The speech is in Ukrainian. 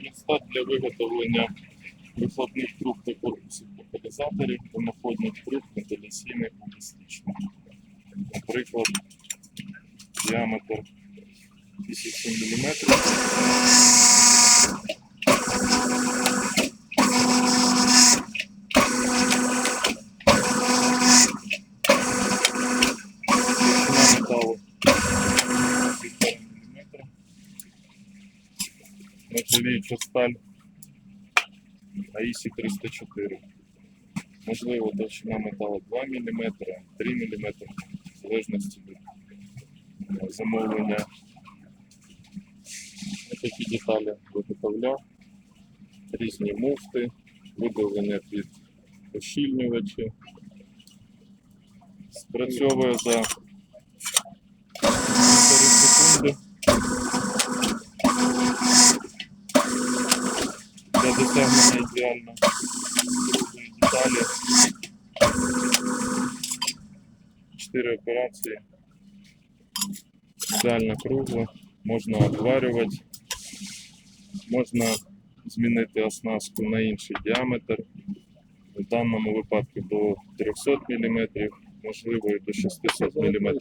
для виготовлення вихлопних труб та корпусів каталізаторів димоходних труб вентиляційних балістичних. Наприклад, діаметр 1000 мм. Металу 1,5 мм. Нержавіюча сталь АІСі 304. Можливо, товщина металу 2 мм, 3 мм, в залежності від е, замовлення. Такі деталі виготовляв. Різні муфти, видавлення під ощільнювачі. Спрацьовує за півтори секунди. Для досягнення ідеально круглої деталі. Чотири операції. Ідеально кругло. Можна обварювати. Можна змінити оснастку на інший діаметр. В даному випадку до 300 мм, можливо і до 600 мм.